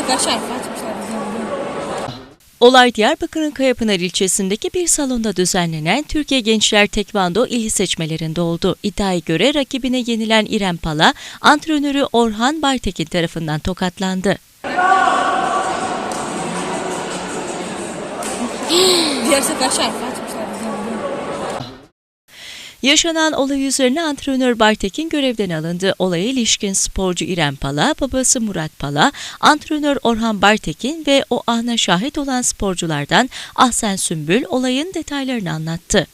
şarkı açmışlar bizim. Olay Diyarbakır'ın Kayapınar ilçesindeki bir salonda düzenlenen Türkiye Gençler Tekvando ili seçmelerinde oldu. İddiaya göre rakibine yenilen İrem Pala, antrenörü Orhan Baytekin tarafından tokatlandı. Diğer sefer şarkı açmışlar bizim. Yaşanan olay üzerine antrenör Baytekin görevden alındı. Olaya ilişkin sporcu İrem Pala, babası Murat Pala, antrenör Orhan Baytekin ve o ana şahit olan sporculardan Ahsen Sümbül olayın detaylarını anlattı.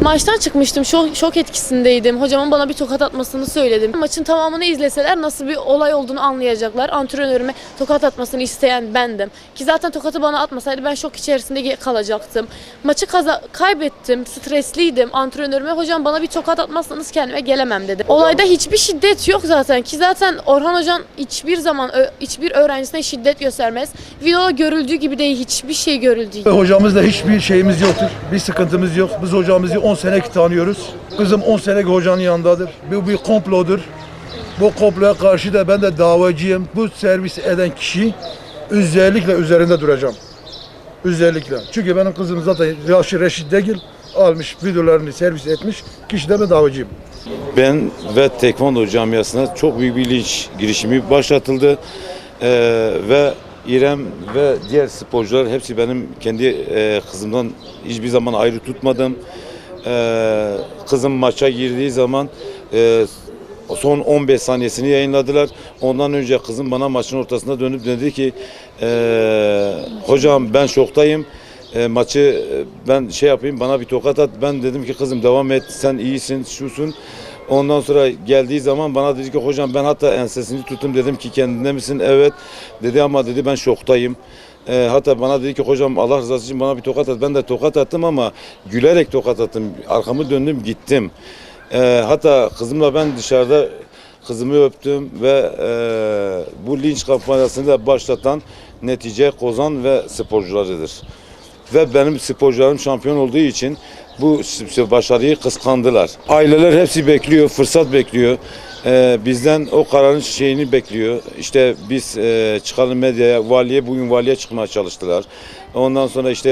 Maçtan çıkmıştım. Şok, şok etkisindeydim. Hocamın bana bir tokat atmasını söyledim. Maçın tamamını izleseler nasıl bir olay olduğunu anlayacaklar. Antrenörüme tokat atmasını isteyen bendim. Ki zaten tokatı bana atmasaydı ben şok içerisinde kalacaktım. Maçı kaza- kaybettim. Stresliydim. Antrenörüme hocam bana bir tokat atmazsanız kendime gelemem dedi. Olayda hiçbir şiddet yok zaten. Ki zaten Orhan hocam hiçbir zaman hiçbir öğrencisine şiddet göstermez. Videoda görüldüğü gibi değil. Hiçbir şey görüldüğü gibi. Hocamızla hiçbir şeyimiz yoktur. Bir sıkıntımız yok. Biz hocamızı 10 sene tanıyoruz. Kızım 10 senelik hocanın yanındadır. Bu bir komplodur. Bu komploya karşı da ben de davacıyım. Bu servis eden kişi özellikle üzerinde duracağım. Özellikle. Çünkü benim kızım zaten yaşı reşit değil. Almış videolarını servis etmiş. Kişi de ben davacıyım. Ben ve Tekvando camiasına çok büyük bir linç girişimi başlatıldı. Ee, ve İrem ve diğer sporcular hepsi benim kendi e, kızımdan hiçbir zaman ayrı tutmadım. Ee, kızım maça girdiği zaman e, son 15 saniyesini yayınladılar. Ondan önce kızım bana maçın ortasında dönüp dedi ki e, hocam ben şoktayım. E, maçı e, ben şey yapayım bana bir tokat at. Ben dedim ki kızım devam et sen iyisin şusun. Ondan sonra geldiği zaman bana dedi ki hocam ben hatta ensesini tuttum dedim ki kendinde misin? Evet dedi ama dedi ben şoktayım. E, hatta bana dedi ki hocam Allah rızası için bana bir tokat at. Ben de tokat attım ama gülerek tokat attım. Arkamı döndüm gittim. E, hatta kızımla ben dışarıda kızımı öptüm ve e, bu linç kampanyasını da başlatan netice Kozan ve sporcularıdır ve benim sporcularım şampiyon olduğu için bu başarıyı kıskandılar. Aileler hepsi bekliyor, fırsat bekliyor. Ee, bizden o kararın şeyini bekliyor. İşte biz e, çıkalım medyaya, valiye bugün valiye çıkmaya çalıştılar. Ondan sonra işte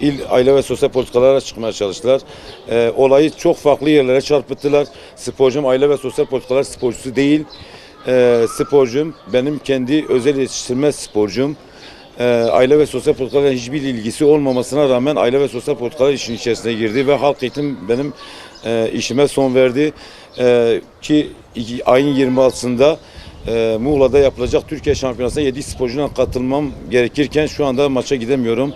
e, il aile ve sosyal politikalara çıkmaya çalıştılar. E, olayı çok farklı yerlere çarpıttılar. Sporcum aile ve sosyal politikalar sporcusu değil. E, sporcum benim kendi özel yetiştirme sporcum. Ee, aile ve sosyal politikalarla hiçbir ilgisi olmamasına rağmen aile ve sosyal politikalar işin içerisine girdi ve halk eğitim benim e, işime son verdi. E, ki iki, ayın 26'sında e, Muğla'da yapılacak Türkiye Şampiyonası'na 7 sporcuyla katılmam gerekirken şu anda maça gidemiyorum.